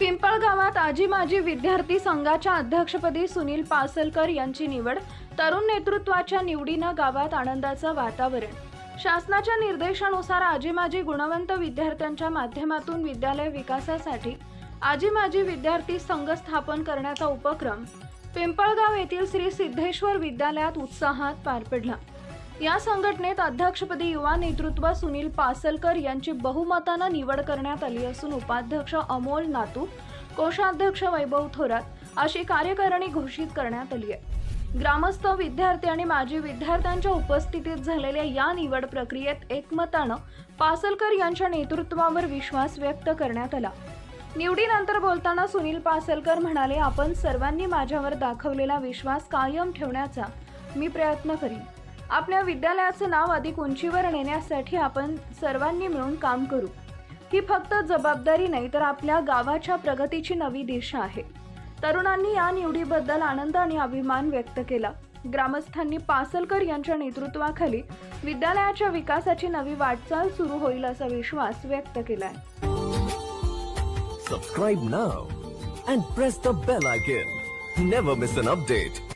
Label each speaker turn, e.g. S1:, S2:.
S1: पिंपळगावात आजी माजी विद्यार्थी संघाच्या अध्यक्षपदी सुनील पासलकर यांची निवड तरुण नेतृत्वाच्या निवडीनं गावात आनंदाचं वातावरण. शासनाच्या निर्देशानुसार आजी माजी गुणवंत विद्यार्थ्यांच्या माध्यमातून विद्यालय विकासासाठी आजी माजी विद्यार्थी संघ स्थापन करण्याचा उपक्रम पिंपळगाव येथील श्री सिद्धेश्वर विद्यालयात उत्साहात पार पडला. या संघटनेत अध्यक्षपदी युवा नेतृत्व सुनील पासलकर यांची बहुमतानं निवड करण्यात आली असून उपाध्यक्ष अमोल नातू कोषाध्यक्ष वैभव थोरात अशी कार्यकारिणी घोषित करण्यात आली आहे. ग्रामस्थ विद्यार्थी आणि माजी विद्यार्थ्यांच्या उपस्थितीत झालेल्या या निवड प्रक्रियेत एकमतानं पासलकर यांच्या नेतृत्वावर विश्वास व्यक्त करण्यात आला. निवडीनंतर बोलताना सुनील पासलकर म्हणाले आपण सर्वांनी माझ्यावर दाखवलेला विश्वास कायम ठेवण्याचा मी प्रयत्न करीन. आपल्या विद्यालयाचं नाव अधिक उंचीवर नेण्यासाठी आपण सर्वांनी मिळून काम करू. ही फक्त जबाबदारी नाही तर आपल्या गावाच्या प्रगतीची नवी दिशा आहे. तरुणांनी या निवडीबद्दल आनंद आणि अभिमान व्यक्त केला. ग्रामस्थांनी पासलकर यांच्या नेतृत्वाखाली विद्यालयाच्या विकासाची नवी वाटचाल सुरू होईल असा विश्वास व्यक्त केलाय.
S2: Subscribe now and press the bell icon never miss an update